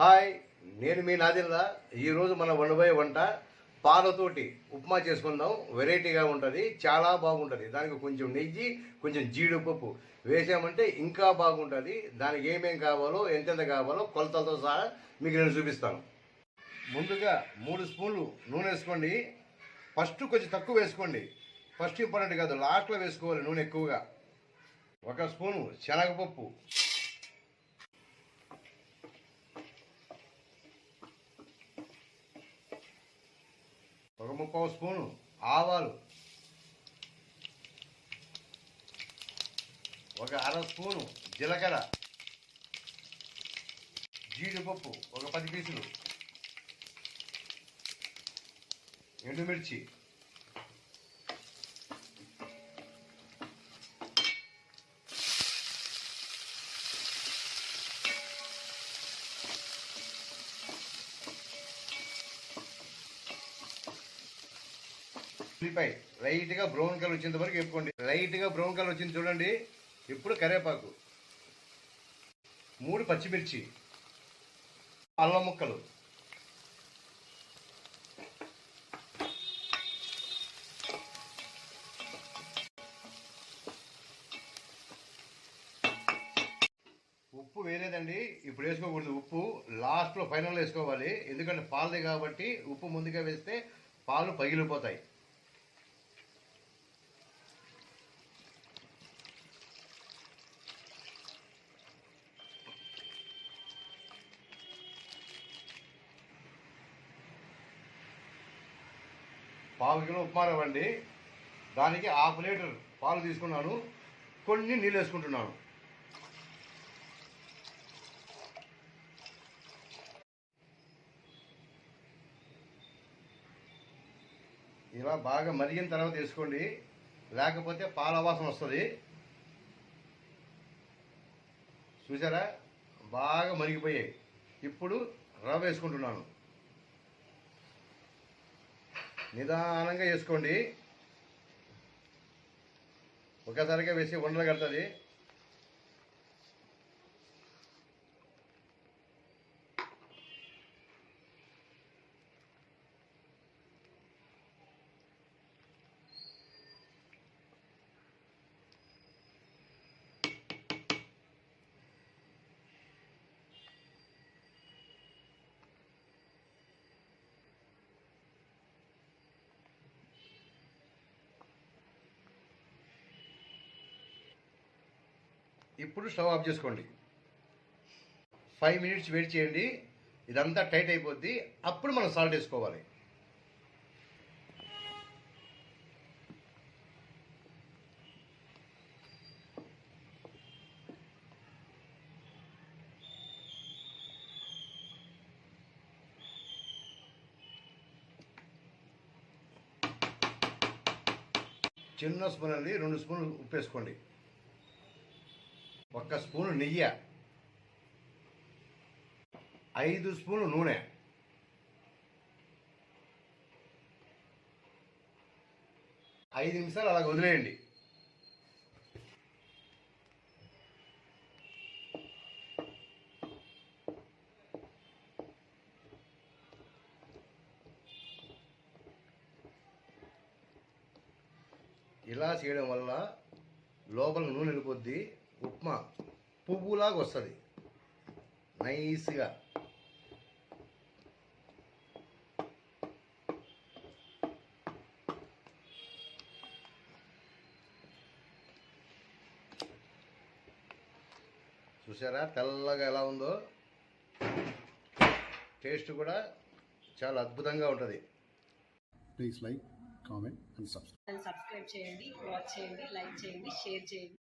Hi నేను మీ నాదిల్లా. ఈరోజు మన వండబోయే వంట పాలతోటి ఉప్మా చేసుకుందాం. వెరైటీగా ఉంటుంది చాలా బాగుంటుంది. దానికి కొంచెం నెయ్యి కొంచెం జీడిపప్పు వేసామంటే ఇంకా బాగుంటుంది. దానికి ఏమేం కావాలో ఎంతెంత కావాలో కొలతలతో సహా మీకు నేను చూపిస్తాను. ముందుగా మూడు స్పూన్లు నూనె వేసుకోండి. ఫస్ట్ కొంచెం తక్కువ వేసుకోండి. ఫస్ట్ ఇంపార్టెంట్ కాదు లాస్ట్లో వేసుకోవాలి నూనె ఎక్కువగా. ఒక స్పూను శనగపప్పు. ముప్పావు స్పూను ఆవాలు. ఒక అర స్పూను జీలకర్ర. జీడిపప్పు ఒక పది పీసులు. ఎండుమిర్చి. ఉల్లిపాయ లైట్గా బ్రౌన్ కలర్ వచ్చేంత వరకు వేపుకోండి. లైట్గా బ్రౌన్ కలర్ వచ్చింది చూడండి ఇప్పుడు కరివేపాకు. మూడు పచ్చిమిర్చి అల్లం ముక్కలు. ఉప్పు వేరేదండి ఇప్పుడు వేసుకోకూడదు ఉప్పు. లాస్ట్లో ఫైనల్ వేసుకోవాలి ఎందుకంటే పాలది కాబట్టి ఉప్పు ముందుగా వేస్తే పాలు పగిలిపోతాయి. పావు కిలో ఉప్మా రవ్వండి దానికి హాఫ్ లీటర్ పాలు తీసుకున్నాను. కొన్ని నీళ్ళు వేసుకుంటున్నాను. ఇలా బాగా మరిగిన తర్వాత వేసుకోండి. లేకపోతే పాల వాసన వస్తుంది. చూసారా? బాగా మరిగిపోయాయి. ఇప్పుడు రవ్వ వేసుకుంటున్నాను. నిదానంగా వేసుకోండి ఒకసారిగా వేసి ఉండలు కడుతుంది. ఇప్పుడు స్టవ్ ఆఫ్ చేసుకోండి. ఫైవ్ మినిట్స్ వెయిట్ చేయండి. ఇదంతా టైట్ అయిపోద్ది. అప్పుడు మనం సాల్ట్ వేసుకోవాలి. చిన్న స్పూన్ అండి. రెండు స్పూన్లు ఉప్పు వేసుకోండి. ఒక్క స్పూను నెయ్యి. ఐదు స్పూన్లు నూనె. ఐదు నిమిషాలు అలా వదిలేయండి. ఇలా చేయడం వల్ల లోపల నూనె వెళ్ళిపోద్ది ఉప్మా. పువ్వులాగా వస్తుంది. నైస్గా. చూసారా తెల్లగా ఎలా ఉందో? టేస్ట్ కూడా చాలా అద్భుతంగా ఉంటుంది. Please like, comment and subscribe. Subscribe చేయండి వాచ్ చేయండి లైక్ చేయండి షేర్ చేయండి.